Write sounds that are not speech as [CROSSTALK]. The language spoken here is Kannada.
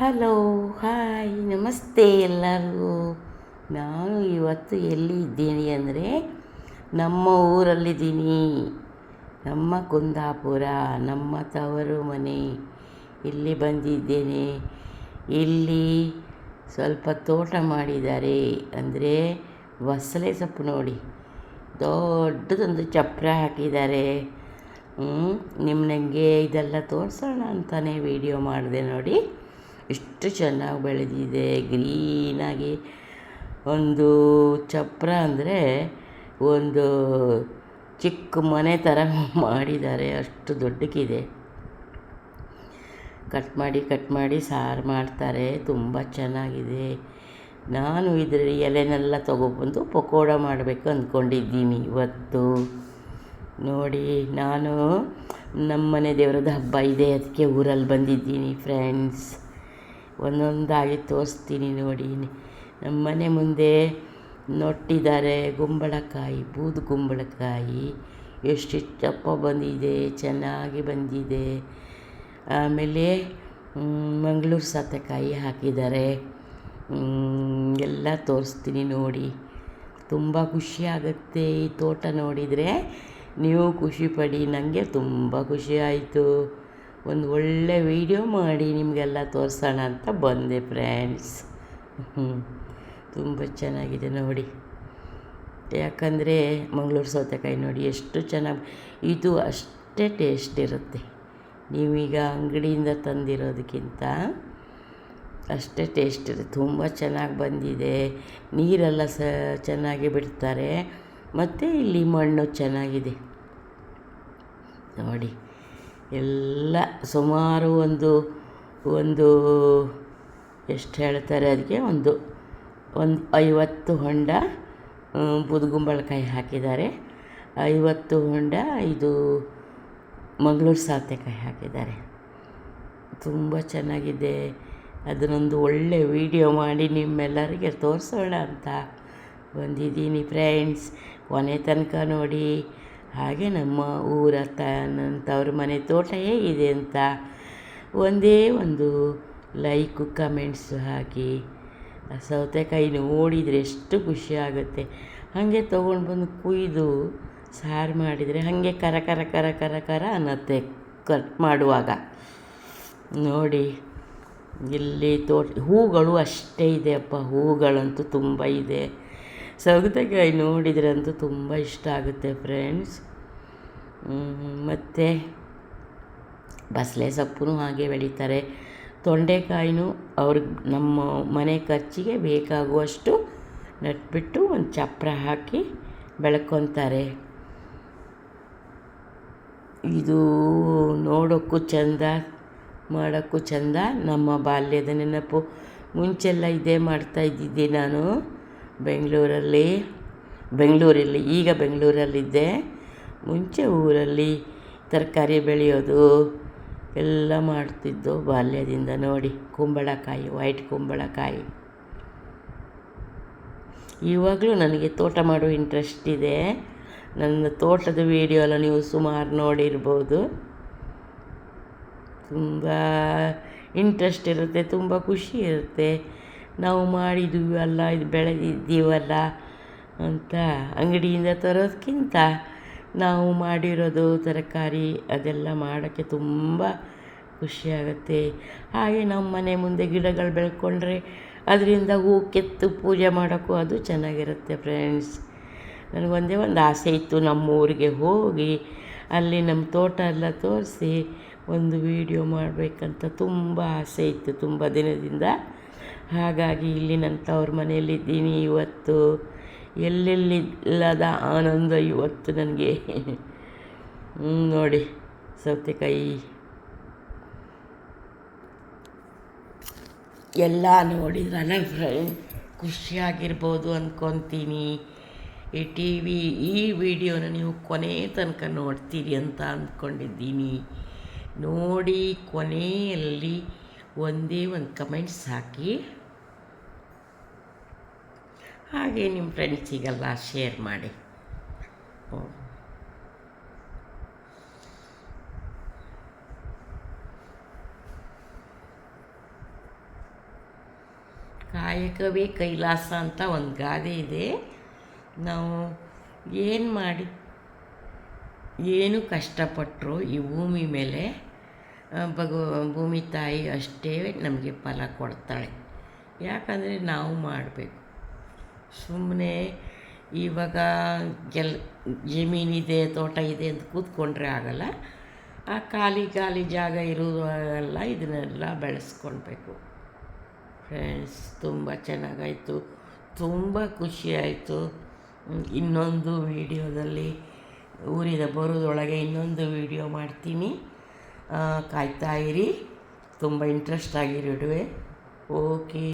ಹಲೋ ಹಾಯ್ ನಮಸ್ತೆ ಎಲ್ಲರಿಗೂ. ನಾನು ಇವತ್ತು ಎಲ್ಲಿ ಇದ್ದೀನಿ ಅಂದರೆ ನಮ್ಮ ಊರಲ್ಲಿದ್ದೀನಿ. ನಮ್ಮ ಕುಂದಾಪುರ, ನಮ್ಮ ತವರು ಮನೆ. ಇಲ್ಲಿ ಬಂದಿದ್ದೇನೆ. ಇಲ್ಲಿ ಸ್ವಲ್ಪ ತೋಟ ಮಾಡಿದ್ದಾರೆ. ಅಂದರೆ ಬಸಳೆ ಸೊಪ್ಪು ನೋಡಿ. ದೊಡ್ಡದೊಂದು ಚಪ್ರ ಹಾಕಿದ್ದಾರೆ. ನಿಮ್ಮ ನನಗೆ ಇದೆಲ್ಲ ತೋರಿಸೋಣ ಅಂತಲೇ ವಿಡಿಯೋ ಮಾಡಿದೆ ನೋಡಿ. ಎಷ್ಟು ಚೆನ್ನಾಗಿ ಬೆಳೆದಿದೆ, ಗ್ರೀನಾಗಿ. ಒಂದು ಚಪ್ಪರ ಅಂದರೆ ಒಂದು ಚಿಕ್ಕ ಮನೆ ಥರ [LAUGHS] ಮಾಡಿದ್ದಾರೆ, ಅಷ್ಟು ದೊಡ್ಡಕ್ಕಿದೆ. ಕಟ್ ಮಾಡಿ ಕಟ್ ಮಾಡಿ ಸಾರು ಮಾಡ್ತಾರೆ, ತುಂಬ ಚೆನ್ನಾಗಿದೆ. ನಾನು ಇದರ ಎಲೆನೆಲ್ಲ ತೊಗೊಬಂದು ಪಕೋಡ ಮಾಡಬೇಕು ಅಂದ್ಕೊಂಡಿದ್ದೀನಿ ಇವತ್ತು. ನೋಡಿ, ನಾನು ನಮ್ಮನೆ ದೇವರದ್ದು ಹಬ್ಬ ಇದೆ, ಅದಕ್ಕೆ ಊರಲ್ಲಿ ಬಂದಿದ್ದೀನಿ ಫ್ರೆಂಡ್ಸ್ ಒಂದೊಂದಾಗಿ ತೋರಿಸ್ತೀನಿ ನೋಡಿ. ನಮ್ಮ ಮನೆ ಮುಂದೆ ನೊಟ್ಟಿದ್ದಾರೆ ಗುಂಬಳಕಾಯಿ, ಬೂದು ಗುಂಬಳಕಾಯಿ. ಎಷ್ಟು ದಪ್ಪ ಬಂದಿದೆ, ಚೆನ್ನಾಗಿ ಬಂದಿದೆ. ಆಮೇಲೆ ಮಂಗಳೂರು ಸೌತೆಕಾಯಿ ಹಾಕಿದ್ದಾರೆ. ಎಲ್ಲ ತೋರಿಸ್ತೀನಿ ನೋಡಿ. ತುಂಬ ಖುಷಿ ಆಗುತ್ತೆ ಈ ತೋಟ ನೋಡಿದರೆ. ನೀವು ಖುಷಿ ಪಡಿ ನನಗೆ ತುಂಬ ಖುಷಿ ಆಯಿತು. ಒಂದು ಒಳ್ಳೆ ವೀಡಿಯೋ ಮಾಡಿ ನಿಮಗೆಲ್ಲ ತೋರಿಸೋಣ ಅಂತ ಬಂದೆ ಫ್ರೆಂಡ್ಸ್ ತುಂಬ ಚೆನ್ನಾಗಿದೆ ನೋಡಿ. ಯಾಕಂದರೆ ಮಂಗಳೂರು ಸೌತೆಕಾಯಿ ನೋಡಿ ಎಷ್ಟು ಚೆನ್ನಾಗಿ ಇದು ಅಷ್ಟೇ ಟೇಸ್ಟ್ ಇರುತ್ತೆ. ನೀವೀಗ ಅಂಗಡಿಯಿಂದ ತಂದಿರೋದಕ್ಕಿಂತ ಅಷ್ಟೇ ಟೇಸ್ಟ್ ಇರುತ್ತೆ. ತುಂಬ ಚೆನ್ನಾಗಿ ಬಂದಿದೆ. ನೀರೆಲ್ಲ ಸ ಚೆನ್ನಾಗಿ ಬಿಡ್ತಾರೆ. ಮತ್ತು ಇಲ್ಲಿ ಮಣ್ಣು ಚೆನ್ನಾಗಿದೆ. ನೋಡಿ. ಎಲ್ಲ ಸುಮಾರು ಒಂದು ಒಂದು ಎಷ್ಟು ಹೇಳ್ತಾರೆ ಅದಕ್ಕೆ? ಒಂದು ಒಂದು ಐವತ್ತು ಹೊಂಡ ಬೂದುಗುಂಬಳಕಾಯಿ ಹಾಕಿದ್ದಾರೆ. ಐವತ್ತು ಹೊಂಡ ಇದು ಮಂಗಳೂರು ಸೌತೆಕಾಯಿ ಹಾಕಿದ್ದಾರೆ. ತುಂಬ ಚೆನ್ನಾಗಿದೆ. ಅದನ್ನೊಂದು ಒಳ್ಳೆ ವಿಡಿಯೋ ಮಾಡಿ ನಿಮ್ಮೆಲ್ಲರಿಗೆ ತೋರಿಸೋಣ ಅಂತ ಬಂದಿದ್ದೀನಿ ಫ್ರೆಂಡ್ಸ್ ಕೊನೆ ತನಕ ನೋಡಿ. ಹಾಗೆ ನಮ್ಮ ಊರ ತ ಮನೆ ತೋಟ ಹೇಗಿದೆ ಅಂತ ಒಂದೇ ಒಂದು ಲೈಕು, ಕಮೆಂಟ್ಸು ಹಾಕಿ, ಸೌತೆಕಾಯಿ ನೋಡಿದರೆ ಎಷ್ಟು ಖುಷಿ ಆಗುತ್ತೆ. ಹಾಗೆ ತೊಗೊಂಡು ಬಂದು ಕುಯ್ದು ಸಾರು ಮಾಡಿದರೆ ಹಾಗೆ ಕರ ಕರ ಕರ ಕರ ಕರ ಅನ್ನತ್ತೆ ಕಟ್ ಮಾಡುವಾಗ. ನೋಡಿ, ಇಲ್ಲಿ ತೋಟ ಹೂಗಳು ಅಷ್ಟೇ ಇದೆ ಅಪ್ಪ, ಹೂಗಳಂತೂ ತುಂಬ ಇದೆ. ಸೌತೆಕಾಯಿ ನೋಡಿದ್ರಂತೂ ತುಂಬ ಇಷ್ಟ ಆಗುತ್ತೆ ಫ್ರೆಂಡ್ಸ್ ಮತ್ತು ಬಸಳೆ ಸೊಪ್ಪು ಹಾಗೆ ಬೆಳೀತಾರೆ. ತೊಂಡೆಕಾಯಿನೂ ಅವ್ರಿಗೆ ನಮ್ಮ ಮನೆ ಖರ್ಚಿಗೆ ಬೇಕಾಗುವಷ್ಟು ನೆಟ್ಬಿಟ್ಟು ಒಂದು ಚಪ್ಪರ ಹಾಕಿ ಬೆಳ್ಕೊತಾರೆ. ಇದು ನೋಡೋಕ್ಕೂ ಚೆಂದ, ಮಾಡೋಕ್ಕೂ ಚೆಂದ. ನಮ್ಮ ಬಾಲ್ಯದ ನೆನಪು. ಮುಂಚೆಲ್ಲ ಇದೇ ಮಾಡ್ತಾ ಇದ್ದಿದ್ದೆ ನಾನು. ಬೆಂಗಳೂರಲ್ಲಿ ಬೆಂಗಳೂರಲ್ಲಿ, ಈಗ ಬೆಂಗಳೂರಲ್ಲಿದ್ದೆ. ಮುಂಚೆ ಊರಲ್ಲಿ ತರಕಾರಿ ಬೆಳೆಯೋದು ಎಲ್ಲ ಮಾಡ್ತಿದ್ದು ಬಾಲ್ಯದಿಂದ ನೋಡಿ. ಕುಂಬಳಕಾಯಿ, ವೈಟ್ ಕುಂಬಳಕಾಯಿ. ಇವಾಗಲೂ ನನಗೆ ತೋಟ ಮಾಡೋ ಇಂಟ್ರೆಸ್ಟ್ ಇದೆ. ನನ್ನ ತೋಟದ ವೀಡಿಯೋ ಎಲ್ಲ ನೀವು ಸುಮಾರು ನೋಡಿರ್ಬೋದು. ತುಂಬ ಇಂಟ್ರೆಸ್ಟ್ ಇರುತ್ತೆ, ತುಂಬ ಖುಷಿ ಇರುತ್ತೆ. ನಾವು ಮಾಡಿದ್ದೀವಲ್ಲ ಇದು ಬೆಳೆದಿದ್ದೀವಲ್ಲ ಅಂತ ಅಂಗಡಿಯಿಂದ ತರೋದಕ್ಕಿಂತ ನಾವು ಮಾಡಿರೋದು ತರಕಾರಿ ಅದೆಲ್ಲ ಮಾಡೋಕ್ಕೆ ತುಂಬ ಖುಷಿಯಾಗುತ್ತೆ ಹಾಗೆ ನಮ್ಮ ಮನೆ ಮುಂದೆ ಗಿಡಗಳು ಬೆಳ್ಕೊಂಡ್ರೆ ಅದರಿಂದ ಹೂ ಕೆತ್ತು ಪೂಜೆ ಮಾಡೋಕ್ಕೂ ಅದು ಚೆನ್ನಾಗಿರುತ್ತೆ ಫ್ರೆಂಡ್ಸ್. ನನಗೊಂದೇ ಒಂದು ಆಸೆ ಇತ್ತು ನಮ್ಮ ಊರಿಗೆ ಹೋಗಿ ಅಲ್ಲಿ ನಮ್ಮ ತೋಟ ಎಲ್ಲ ತೋರಿಸಿ ಒಂದು ವೀಡಿಯೋ ಮಾಡಬೇಕಂತ ತುಂಬ ಆಸೆ ಇತ್ತು ತುಂಬ ದಿನದಿಂದ. ಹಾಗಾಗಿ ಇಲ್ಲಿ ನನ್ನ ತವ್ರ ಮನೆಯಲ್ಲಿದ್ದೀನಿ ಇವತ್ತು. ಎಲ್ಲೆಲ್ಲಿಲ್ಲದ ಆನಂದ ಇವತ್ತು ನನಗೆ. ನೋಡಿ, ಸೌತೆಕಾಯಿ. ಎಲ್ಲ ನೋಡಿದ್ರಲ್ಲ ಫ್ರೆಂಡ್ ಖುಷಿಯಾಗಿರ್ಬೋದು ಅಂದ್ಕೊತೀನಿ ಈ ಟಿ ವಿ ಈ ವಿಡಿಯೋನ ನೀವು ಕೊನೆ ತನಕ ನೋಡ್ತೀರಿ ಅಂತ ಅಂದ್ಕೊಂಡಿದ್ದೀನಿ ನೋಡಿ ಕೊನೆಯಲ್ಲಿ ಒಂದೇ ಒಂದು ಕಮೆಂಟ್ಸ್ ಹಾಕಿ. ಹಾಗೆ ನಿಮ್ಮ ಫ್ರೆಂಡ್ಸಿಗೆಲ್ಲ ಶೇರ್ ಮಾಡಿ. ಕಾಯಕವೇ ಕೈಲಾಸ ಅಂತ ಒಂದು ಗಾದೆ ಇದೆ. ನಾವು ಏನು ಮಾಡಿ, ಏನು ಕಷ್ಟಪಟ್ಟರು ಈ ಭೂಮಿ ಮೇಲೆ ಭಗವ ಭೂಮಿ ತಾಯಿ ಅಷ್ಟೇ ನಮಗೆ ಫಲ ಕೊಡ್ತಾಳೆ. ಯಾಕಂದರೆ ನಾವು ಮಾಡಬೇಕು. ಸುಮ್ಮನೆ ಇವಾಗ ಗೆಲ್ ಜಮೀನಿದೆ ತೋಟ ಇದೆ ಅಂತ ಕೂತ್ಕೊಂಡ್ರೆ ಆಗಲ್ಲ. ಆ ಖಾಲಿ ಖಾಲಿ ಜಾಗ ಇರುವಾಗೆಲ್ಲ ಇದನ್ನೆಲ್ಲ ಬೆಳೆಸ್ಕೊಳ್ಬೇಕು. ಫ್ರೆಂಡ್ಸ್ ತುಂಬ ಚೆನ್ನಾಗಾಯಿತು. ತುಂಬ ಖುಷಿಯಾಯಿತು. ಇನ್ನೊಂದು ವೀಡಿಯೋದಲ್ಲಿ ಊರಿದ ಬರೋದೊಳಗೆ ಇನ್ನೊಂದು ವೀಡಿಯೋ ಮಾಡ್ತೀನಿ. ಆ, ಕಾಯ್ತಾ ಇರಿ. ತುಂಬ ಇಂಟ್ರೆಸ್ಟ್ ಆಗಿರಿಡುವೆ ಓಕೆ